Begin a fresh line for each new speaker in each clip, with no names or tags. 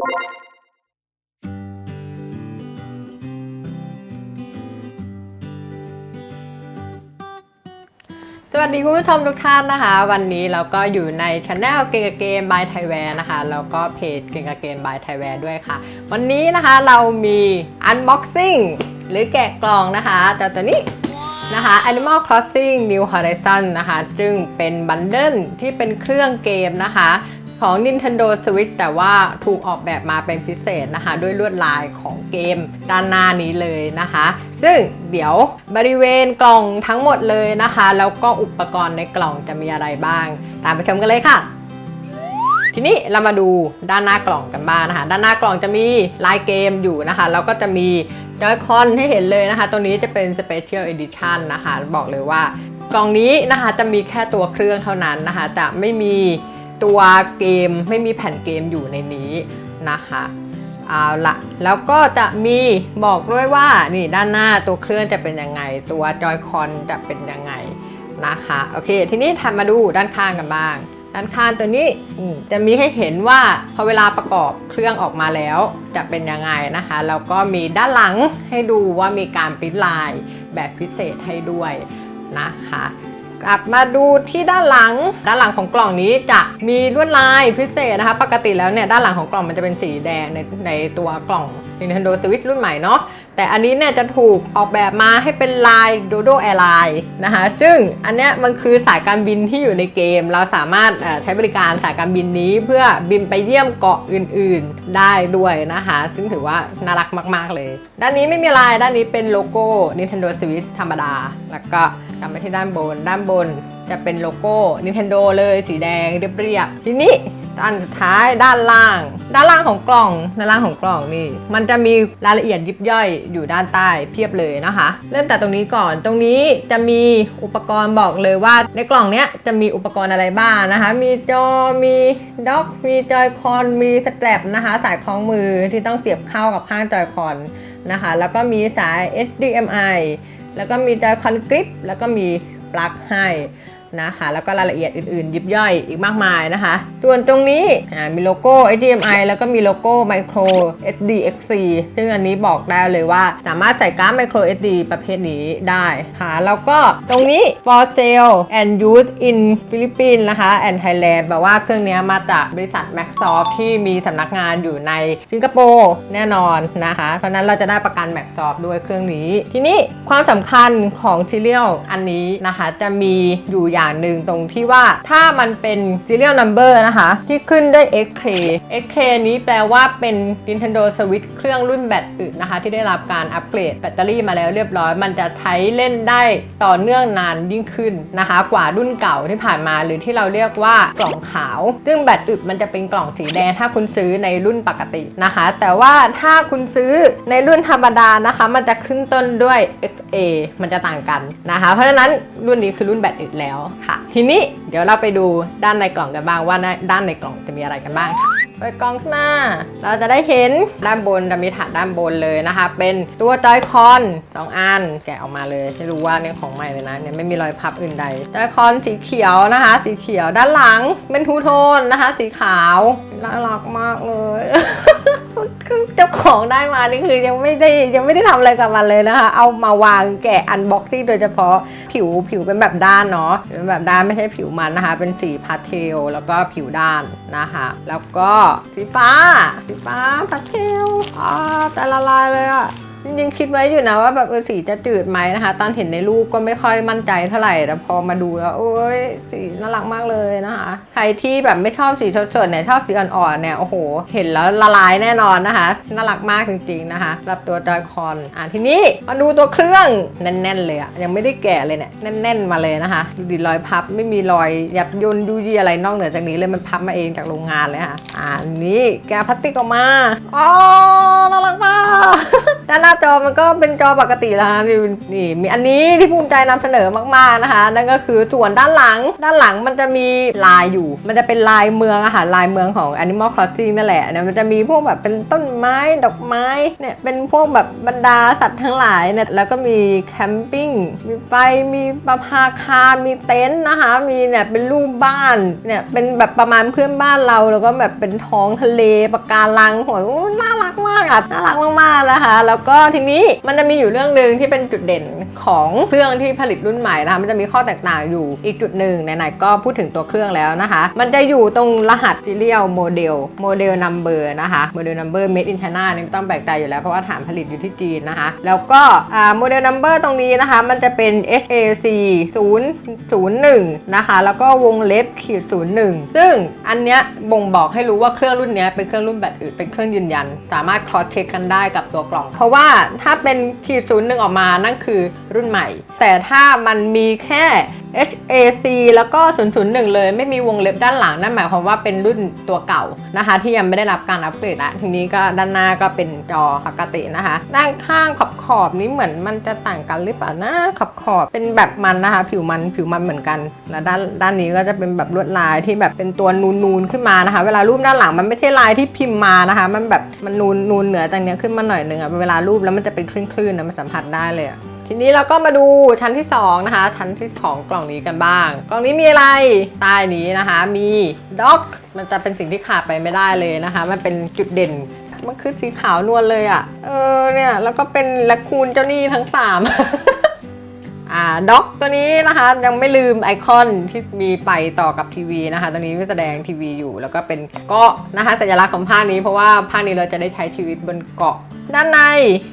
สวัสดีคุณผู้ชมทุกท่านนะคะ วันนี้เราก็อยู่ในช anel เกมกับเกม by ไทยแวร์นะคะ แล้วก็เพจเกมกับเกม by ไทยแวร์ด้วยค่ะ วันนี้นะคะเรามี unboxing หรือแกะกล่องนะคะแต่ตัวนี้นะคะ Animal Crossing New Horizon นะคะ ซึ่งเป็นบันเดิลที่เป็นเครื่องเกมนะคะ ของ Nintendo Switch แต่ว่าถูกออกแบบมาเป็นพิเศษนะคะ ด้วยลวดลายของเกมด้านหน้านี้เลยนะคะ ซึ่งเดี๋ยวบริเวณกล่องทั้งหมดเลยนะคะ แล้วก็อุปกรณ์ในกล่องจะมีอะไรบ้าง ตามไปชมกันเลยค่ะทีนี้เรามาดูด้านหน้ากล่องกันบ้างนะคะ ด้านหน้ากล่องจะมีลายเกมอยู่นะคะ แล้วก็จะมีจอยคอนให้เห็นเลยนะคะ ตัวนี้จะเป็น Special Edition นะคะ บอกเลยว่ากล่องนี้นะคะจะมีแค่ตัวเครื่องเท่านั้นนะคะ จะไม่มี ตัวเกมไม่มีแผ่นเกมอยู่ในนี้นะคะเอาละแล้วก็จะมีบอกด้วยว่านี่ด้านหน้าตัวเครื่องจะเป็นยังไง ตัวจอยคอนจะเป็นยังไงนะคะโอเคทีนี้ถัดมาดูด้านข้างกันบ้าง ด้านข้างตัวนี้จะมีให้เห็นว่าพอเวลาประกอบเครื่องออกมาแล้วจะเป็นยังไงนะคะแล้วก็มีด้านหลังให้ดูว่ามีการปริ้นลายแบบพิเศษให้ด้วยนะคะ กลับมาดูที่ด้านหลัง ด้านหลังของกล่องนี้จะมีลวดลายพิเศษนะคะ ปกติแล้วเนี่ยด้านหลังของกล่องมันจะเป็นสีแดงในในตัวกล่อง Nintendo Switch รุ่นใหม่เนาะ แต่อันนี้เนี่ยจะถูกออกแบบมาให้เป็นลาย Dodo Airline นะคะซึ่งอันเนี้ยมันคือสายการบินที่อยู่ในเกม เราสามารถใช้บริการสายการบินนี้เพื่อบินไปเยี่ยมเกาะอื่น ๆ ได้ด้วยนะคะ ซึ่งถือว่าน่ารักมาก ๆ เลย ด้านนี้ไม่มีลายด้านนี้เป็นโลโก้ Nintendo Switch ธรรมดา แล้วก็กลับไปที่ด้านบน ด้านบนจะเป็นโลโก้ Nintendo เลยสีแดงเรียบๆทีนี้ด้านสุดท้ายด้านล่าง ด้านล่างของกล่องด้านล่างของกล่องนี่ มันจะมีรายละเอียดยิบย่อยอยู่ด้านใต้เพียบเลยนะคะ เริ่มจากตรงนี้ก่อนตรงนี้จะมีอุปกรณ์บอกเลยว่า ในกล่องเนี้ยจะมีอุปกรณ์อะไรบ้างนะคะ มีจอมีด็อกมีจอยคอนมีสแตรปนะคะ สายคล้องมือที่ต้องเสียบเข้ากับข้างจอยคอนนะคะ แล้วก็มีสาย HDMI แล้วก็มีจอยคอนกริปแล้วก็มีปลั๊กให้ นะคะแล้วก็รายละเอียดอื่นๆ ยิบย่อยอีกมากมายนะคะส่วนตรงนี้มีโลโก้ HDMI แล้วก็มีโลโก้ Micro SD XC ซึ่งอันนี้บอกได้เลยว่า สามารถใส่การ์ด Micro SD ประเภทนี้ได้ค่ะแล้วก็ตรงนี้ for sale and use in Philippines นะคะ and Thailand แปลว่าเครื่องนี้มาจากบริษัท Maxsoft ที่มีสำนักงานอยู่ในสิงคโปร์แน่นอนนะคะ เพราะนั้นเราจะได้ประกัน Maxsoft ด้วยเครื่องนี้ ทีนี้ความสำคัญของ Serial อันนี้นะคะ จะมีอยู่อย่างางหนึ่งตรงที่ว่าถ้ามันเป็น serial number นะคะ ที่ขึ้นด้วย XK XK นี้แปลว่าเป็น Nintendo Switch เครื่องรุ่นแบตอึดนะคะ ที่ได้รับการอัปเกรดแบตเตอรี่มาแล้วเรียบร้อย มันจะใช้เล่นได้ต่อเนื่องนานยิ่งขึ้นนะคะ กว่ารุ่นเก่าที่ผ่านมาหรือที่เราเรียกว่ากล่องขาว ซึ่งแบตอึดมันจะเป็นกล่องสีแดงถ้าคุณซื้อในรุ่นปกตินะคะ แต่ว่าถ้าคุณซื้อในรุ่นธรรมดานะคะ มันจะขึ้นต้นด้วย XA มันจะต่างกันนะคะ เพราะฉะนั้นรุ่นนี้คือรุ่นแบตอึดแล้วค่ะ ทีนี้เดี๋ยวเราไปดูด้านในกล่องกันบ้างว่าด้านในกล่องจะมีอะไรกันบ้างค่ะเปิดกล่องขึ้น้าเราจะได้เห็นด้านบนจะมีฐานด้านบนเลยนะคะ เป็นตัวจอยคอนสองอัน แกะออกมาเลยให้รู้ว่าเนี่ยของใหม่เลยนะเนี่ยไม่มีรอยพับอื่นใดจอยคอนสีเขียวนะคะ สีเขียวด้านหลังเป็นทูโทนนะคะ สีขาวน่ารักมากเลยคือเจ้าของได้มานี่คือยังไม่ได้ยังไม่ได้ทำอะไรกับมันเลยนะคะ เอามาวางแกะอันบ็อกซี่โดยเฉพาะ ผิวผิวเป็นแบบด้านเนาะเป็นแบบด้านไม่ใช่ผิวมันนะคะ เป็นสีพาสเทลแล้วก็ผิวด้านนะคะ แล้วก็สีฟ้าสีฟ้าพาสเทลอ่าแต่ละลายเลยอะ จริงๆคิดไว้อยู่นะว่าแบบเออสีจะจืดไหมนะคะ ตอนเห็นในรูปก็ไม่ค่อยมั่นใจเท่าไหร่ แต่พอมาดูแล้วโอ้ยสีน่ารักมากเลยนะคะ ใครที่แบบไม่ชอบสีสดๆเนี่ยชอบสีอ่อนๆเนี่ยโอ้โห เห็นแล้วละลายแน่นอนนะคะน่ารักมากจริงๆนะคะสำหรับตัวจอยคอนอะทีนี้มาดูตัวเครื่องแน่นๆเลยอะยังไม่ได้แกะเลยเนี่ยแน่นๆมาเลยนะคะดูดิรอยพับไม่มีรอยยับยนยุยอะไรนอกเหนือจากนี้เลยมันพับมาเองจากโรงงานเลยค่ะอ่านี่แกะพลาสติกออกมาอ๋อน่ารักมาก ด้านหน้าจอมันก็เป็นจอปกติแล้วนะนี่มีอันนี้ที่ภูมิใจนำเสนอมากๆนะคะ นั่นก็คือส่วนด้านหลัง ด้านหลังมันจะมีลายอยู่ มันจะเป็นลายเมืองอะค่ะลายเมืองของ Animal Crossing นั่นแหละเนี่ยมันจะมีพวกแบบเป็นต้นไม้ดอกไม้เนี่ยเป็นพวกแบบบรรดาสัตว์ทั้งหลายเนี่ยแล้วก็มีแคมปิ้งมีไฟมีประภาคารมีเต็นท์นะคะ มีเนี่ยเป็นรูปบ้านเนี่ยเป็นแบบประมาณเพื่อนบ้านเราแล้วก็แบบเป็นท้องทะเลปะการังโหยโอ้น่ารักมากอะน่ารักมากๆนะคะแล้วก็ทีนี้มันจะมีอยู่เรื่องหนึ่งที่เป็นจุดเด่น ของเครื่องที่ผลิตรุ่นใหม่นะคะมันจะมีข้อแตกต่างอยู่อีกจุดหนึ่งไหนๆก็พูดถึงตัวเครื่องแล้วนะคะ มันจะอยู่ตรงรหัส serial model model number นะคะ model number made in China นี่ไม่ต้องแปลกใจอยู่แล้วเพราะว่าฐานผลิตอยู่ที่จีนนะคะ แล้วก็อ่า model number ตรงนี้นะคะ มันจะเป็น HAC 001 นะคะ แล้วก็วงเล็บขีด01 ซึ่งอันเนี้ยบ่งบอกให้รู้ว่าเครื่องรุ่นเนี้ยเป็นเครื่องรุ่นแบตอึดเป็นเครื่องยืนยัน สามารถ cross check กันได้กับตัวกล่อง เพราะว่าถ้าเป็นขีด01 ออกมานั่นคือรุ่นใหม่ แต่ถ้ามันมีแค่ HAC แล้วก็ 001 เลย ไม่มีวงเล็บด้านหลัง นั่นหมายความว่าเป็นรุ่นตัวเก่านะคะ ที่ยังไม่ได้รับการอัปเกรดละทีนี้ก็ด้านหน้าก็เป็นจอปกตินะคะ ด้านข้างขอบขอบนี้เหมือนมันจะต่างกันหรือเปล่านะขอบขอบเป็นแบบมันนะคะ ผิวมันผิวมันเหมือนกัน แล้วด้านด้านนี้ก็จะเป็นแบบลวดลายที่แบบเป็นตัวนูนๆขึ้นมานะคะ เวลารูปด้านหลังมันไม่ใช่ลายที่พิมพ์มานะคะ มันแบบมันนูนนูนเหนือจากนี้ขึ้นมาหน่อยนึงอะเวลารูปแล้วมันจะเป็นคลื่นๆนะมันสัมผัสได้เลยอะ ทีนี้เราก็มาดูชั้นที่ 2 นะคะ ชั้นที่ของกล่องนี้กันบ้าง กล่องนี้มีอะไรใต้นี้นะคะ มีด็อกมันจะเป็นสิ่งที่ขาดไปไม่ได้เลยนะคะ มันเป็นจุดเด่นมันคือสีขาวนวลเลยอะ่ะ เออเนี่ย แล้วก็เป็นแลคคูนเจ้าหนี้ทั้ง3 อ่าด็อกตัวนี้นะคะยังไม่ลืมไอคอนที่มีไปต่อกับทีวีนะคะตอนนี้แสดงทีวีอยู่แล้วก็เป็นเกาะนะคะสัญลักษณ์ของภาคนี้เพราะว่าภาคนี้เราจะได้ใช้ชีวิตบนเกาะด้านใน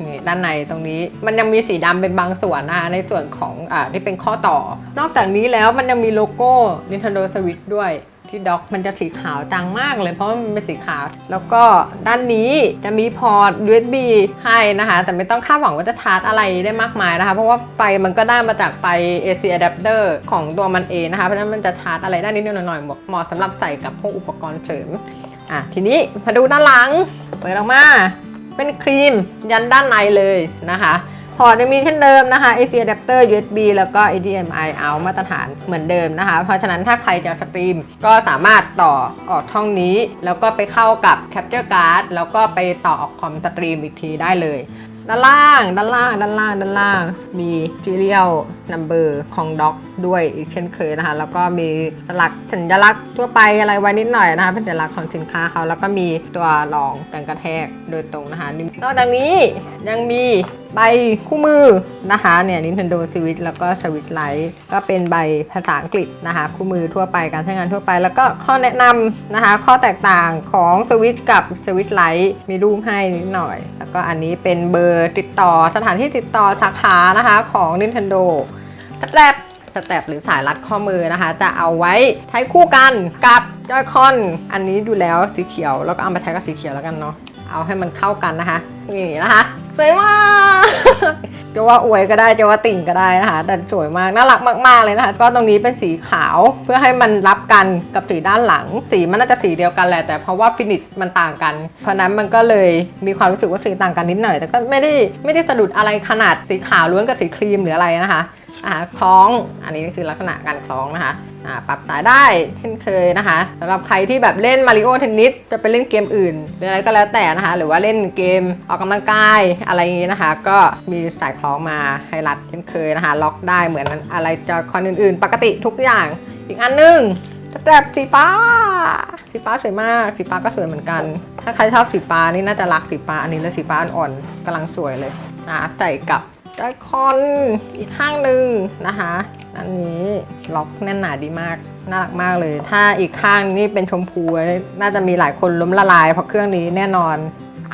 นี่ด้านในตรงนี้มันยังมีสีดำเป็นบางส่วนนะคะในส่วนของอ่าที่เป็นข้อต่อ นอกจากนี้แล้วมันยังมีโลโก้ Nintendo Switch ด้วย ที่ด็อกมันจะสีขาวจังมากเลยเพราะมันเป็นสีขาว แล้วก็ด้านนี้จะมีพอร์ต USB ให้นะคะ แต่ไม่ต้องคาดหวังว่าจะชาร์จอะไรได้มากมายนะคะ เพราะว่าไฟมันก็ได้มาจากไฟ AC adapter ของตัวมันเองนะคะ เพราะฉะนั้นมันจะชาร์จอะไรได้นิดหน่อยเหมาะสำหรับใส่กับพวกอุปกรณ์เสริมอะทีนี้มาดูด้านหลังเปิดออกมาเป็นครีมยันด้านในเลยนะคะ พอร์ตยังมีเช่นเดิมนะคะ AC adapter USB แล้วก็ HDMI out มาตรฐานเหมือนเดิมนะคะ เพราะฉะนั้นถ้าใครจะสตรีมก็สามารถต่อออกช่องนี้ แล้วก็ไปเข้ากับ Capture Card แล้วก็ไปต่อออกคอมสตรีมอีกทีได้เลยด้านล่าง ด้านล่าง ด้านล่าง ด้านล่าง มี serial number ของด็อกด้วยอีกเช่นเคยนะคะ แล้วก็มีสลักสัญลักษณ์ทั่วไปอะไรไว้นิดหน่อยนะคะ เป็นสัญลักษณ์ของสินค้าเขา แล้วก็มีตัวรองกันกระแทกโดยตรงนะคะ นอกจากนี้ยังมีใบคู่มือนะคะเนี่ย Nintendo Switch แล้วก็ Switch Lite ก็เป็นใบภาษาอังกฤษนะคะ คู่มือทั่วไปการใช้งานทั่วไป แล้วก็ข้อแนะนำนะคะ ข้อแตกต่างของ Switch กับ Switch Lite มีรูปให้นิดหน่อย แล้วก็อันนี้เป็นเบอร์ติดต่อสถานที่ติดต่อสาขานะคะของ Nintendo สแตปสแตปหรือสายรัดข้อมือนะคะ จะเอาไว้ใช้คู่กันกับจอยคอน อันนี้ดูแล้วสีเขียว แล้วก็เอามาใช้กับสีเขียวแล้วกันเนาะ เอาให้มันเข้ากันนะคะนี่นะคะสวยมากจะว่าอวยก็ได้จะว่าติ่งก็ได้นะคะแต่สวยมากน่ารักมากๆเลยนะคะก็ตรงนี้เป็นสีขาวเพื่อให้มันรับกันกับสีด้านหลัง สีมันน่าจะสีเดียวกันแหละแต่เพราะว่าฟินิชมันต่างกัน เพราะนั้นมันก็เลยมีความรู้สึกว่าสีต่างกันนิดหน่อย แต่ก็ไม่ได้ไม่ได้สะดุดอะไรขนาดสีขาวล้วนกับสีครีมหรืออะไรนะคะ คล้อง อันนี้คือลักษณะการคล้องนะคะอ่าปรับสายได้เช่นเคยนะคะสำหรับใครที่แบบเล่นมาริโอเทนนิสจะไปเล่นเกมอื่นหรืออะไรก็แล้วแต่นะคะ หรือว่าเล่นเกมออกกำลังกายอะไรอย่างนี้นะคะ ก็มีสายคล้องมาให้รัดเช่นเคยนะคะ ล็อกได้เหมือนอะไรจอคอนอื่นๆ ปกติทุกอย่าง อีกอันหนึงแตรสีฟ้าสีฟ้าสวยมากสีฟ้าก็สวยเหมือนกัน ถ้าใครชอบสีฟ้านี่น่าจะรักสีฟ้าอันนี้เลยสีฟ้าอ่อนๆกำลังสวยเลยอ่าใส่กับ จอยคอนอีกข้างหนึ่งนะคะอันนี้ล็อกแน่นหนาดีมาก น่ารักมากเลย ถ้าอีกข้างนี่เป็นชมพู น่าจะมีหลายคนล้มละลาย เพราะเครื่องนี้แน่นอน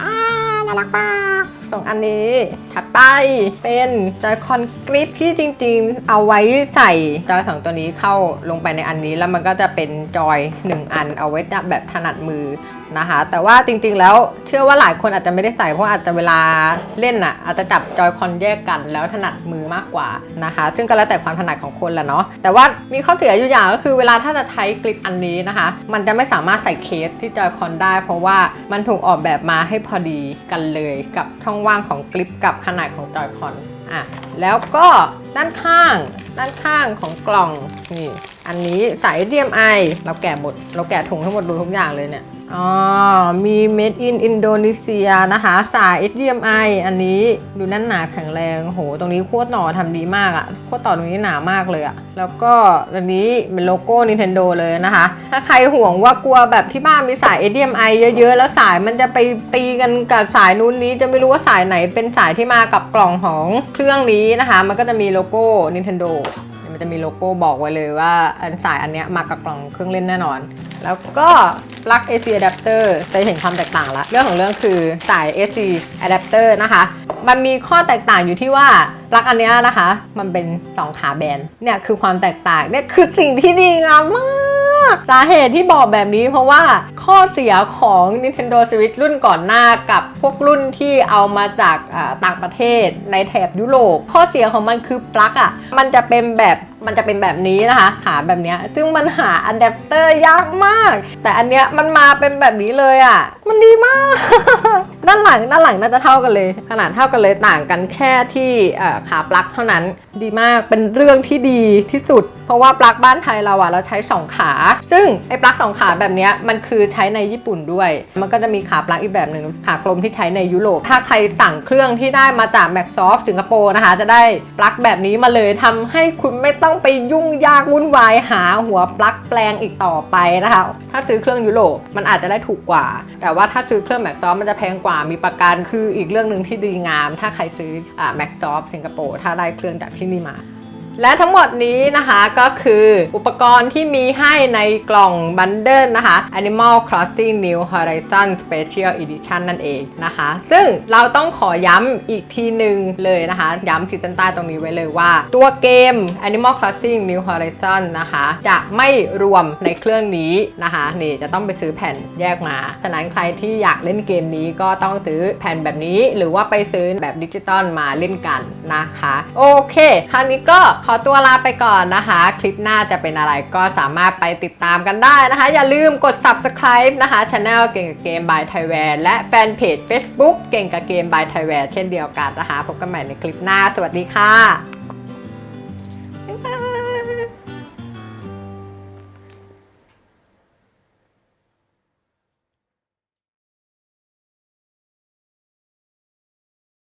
อ่าน่ารักมากสองอันนี้ถัดไปเป็นจอยคอนกริปที่จริงๆ เอาไว้ใส่จอยสองตัวนี้เข้าลงไปในอันนี้ แล้วมันก็จะเป็นจอย 1 อันเอาไว้จับแบบถนัดมือ นะคะ แต่ว่าจริงๆแล้วเชื่อว่าหลายคนอาจจะไม่ได้ใส่เพราะอาจจะเวลาเล่นอะอาจจะจับจอยคอนแยกกันแล้วถนัดมือมากกว่านะคะ ซึ่งก็แล้วแต่ความถนัดของคนแหละเนาะแต่ว่ามีข้อเสียอยู่อย่างก็คือเวลาถ้าจะใช้กริปอันนี้นะคะ มันจะไม่สามารถใส่เคสที่จอยคอนได้ เพราะว่ามันถูกออกแบบมาให้พอดีกันเลยกับช่องว่างของกริปกับขนาดของจอยคอนอะแล้วก็ด้านข้างด้านข้างของกล่องนี่อันนี้สาย HDMI เราแกะหมด เราแกะถุงทั้งหมดดูทุกอย่างเลยเนี่ย อ๋อ มี made in Indonesia นะคะ สาย HDMI อันนี้ดูแน่นหนาแข็งแรง โห ตรงนี้ขั้วต่อทำดีมากอะขั้วต่อตรงนี้หนามากเลยอะแล้วก็อันนี้เป็นโลโก้ Nintendo เลยนะคะ ถ้าใครห่วงว่ากลัวแบบที่บ้านมีสาย HDMI เยอะๆ แล้วสายมันจะไปตีกันกับสายนู้นนี้ จะไม่รู้ว่าสายไหนเป็นสายที่มากับกล่องของเครื่องนี้นะคะ มันก็จะมีโลโก้ Nintendo มันจะมีโลโก้บอกไว้เลยว่าอันสายอันเนี้ยมากับกล่องเครื่องเล่นแน่นอน แล้วก็ปลั๊ก AC adapter จะเห็นความแตกต่างละเรื่องของเรื่องคือสาย AC adapter นะคะ มันมีข้อแตกต่างอยู่ที่ว่าปลั๊กอันนี้นะคะ มันเป็น 2 ขาแบนเนี่ยคือความแตกต่างเนี่ยคือสิ่งที่ดีงามมากสาเหตุที่บอกแบบนี้เพราะว่าข้อเสียของ Nintendo Switch รุ่นก่อนหน้ากับพวกรุ่นที่เอามาจากต่างประเทศในแถบยุโรปข้อเสียของมันคือปลั๊กอะมันจะเป็นแบบ มันจะเป็นแบบนี้นะคะ หาแบบเนี้ยซึ่งมันหาอะแดปเตอร์ยากมาก แต่อันเนี้ยมันมาเป็นแบบนี้เลยอะ มันดีมาก ด้านหลังด้านหลังน่าจะเท่ากันเลย ขนาดเท่ากันเลยต่างกันแค่ที่ขาปลั๊กเท่านั้นดีมากเป็นเรื่องที่ดีที่สุด เพราะว่าปลั๊กบ้านไทยเราอะเราใช้ 2 ขา ซึ่งไอ้ปลั๊กสองขาแบบนี้มันคือใช้ในญี่ปุ่นด้วย มันก็จะมีขาปลั๊กอีกแบบหนึ่งขากลมที่ใช้ในยุโรป ถ้าใครสั่งเครื่องที่ได้มาจาก m a c s o f t สิงคโปร์นะคะ จะได้ปลั๊กแบบนี้มาเลยทำให้คุณไม่ต้ององไปยุ่งยากวุ่นวายหาหัวปลั๊กแปลงอีกต่อไปนะคะ ถ้าซื้อเครื่องยุโรปมันอาจจะได้ถูกกว่า แต่ว่าถ้าซื้อเครื่อง m a c s o f t มันจะแพงกว่ามีประกันคืออีกเรื่องหนึ่งที่ดีงาม ถ้าใครซื้ออ่า m a c s o f t สิงคโปร์ถ้าได้เครื่องจากที่นี่มา และทั้งหมดนี้นะคะก็คืออุปกรณ์ที่มีให้ในกล่องบันเดิลนะคะ Animal Crossing New Horizon Special Edition นั่นเองนะคะ ซึ่งเราต้องขอย้ำอีกทีหนึ่งเลยนะคะ ย้ำขีดเส้นใต้ตรงนี้ไว้เลยว่า ตัวเกม Animal Crossing New Horizon นะคะ จะไม่รวมในเครื่องนี้นะคะ นี่จะต้องไปซื้อแผ่นแยกมา ฉะนั้นใครที่อยากเล่นเกมนี้ก็ต้องซื้อแผ่นแบบนี้ หรือว่าไปซื้อแบบดิจิตอลมาเล่นกันนะคะ โอเคคราวนี้ก็ขอตัวลาไปก่อนนะคะ คลิปหน้าจะเป็นอะไรก็สามารถไปติดตามกันได้นะคะ อย่าลืมกด subscribe นะคะช anel เก่งกับเกม by Thailand และแฟนเพจ Facebook เก่งกับเกม by Thailand เช่นเดียวกันนะคะ พบกันใหม่ในคลิปหน้า สวัสดีค่ะ